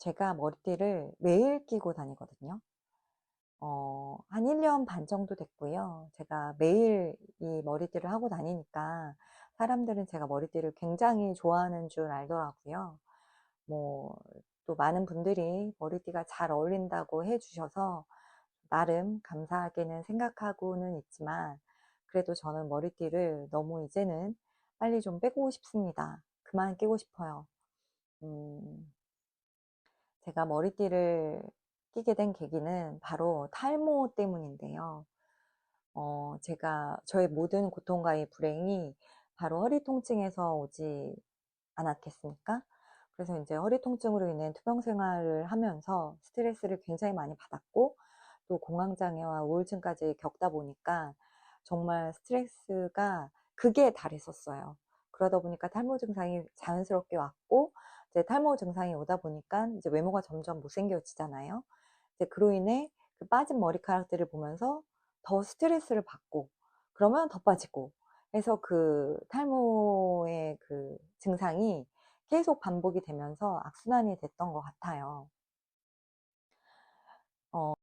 제가 머리띠를 매일 끼고 다니거든요. 어, 한 1년 반 정도 됐고요. 제가 매일 이 머리띠를 하고 다니니까 사람들은 제가 머리띠를 굉장히 좋아하는 줄 알더라고요. 뭐, 또 많은 분들이 머리띠가 잘 어울린다고 해주셔서 나름 감사하게는 생각하고는 있지만 그래도 저는 머리띠를 너무 이제는 빨리 좀 빼고 싶습니다. 그만 끼고 싶어요. 음, 제가 머리띠를 끼게 된 계기는 바로 탈모 때문인데요. 어, 제가 저의 모든 고통과 의 불행이 바로 허리 통증에서 오지 않았겠습니까? 그래서 이제 허리 통증으로 인해 투병 생활을 하면서 스트레스를 굉장히 많이 받았고 또 공황장애와 우울증까지 겪다 보니까 정말 스트레스가 극에 달했었어요. 그러다 보니까 탈모 증상이 자연스럽게 왔고 이제 탈모 증상이 오다 보니까 이제 외모가 점점 못생겨지잖아요. 이제 그로 인해 그 빠진 머리카락들을 보면서 더 스트레스를 받고 그러면 더 빠지고 해서 그 탈모의 그 증상이 계속 반복이 되면서 악순환이 됐던 것 같아요. 어,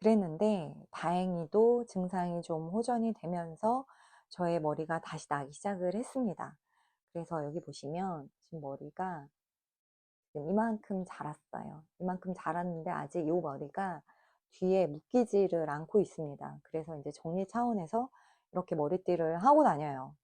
그랬는데 다행히도 증상이 좀 호전이 되면서 저의 머리가 다시 나기 시작을 했습니다. 그래서 여기 보시면 지금 머리가 지금 이만큼 자랐어요. 이만큼 자랐는데 아직 이 머리가 뒤에 묶이지를 않고 있습니다. 그래서 이제 정리 차원에서 이렇게 머리띠를 하고 다녀요.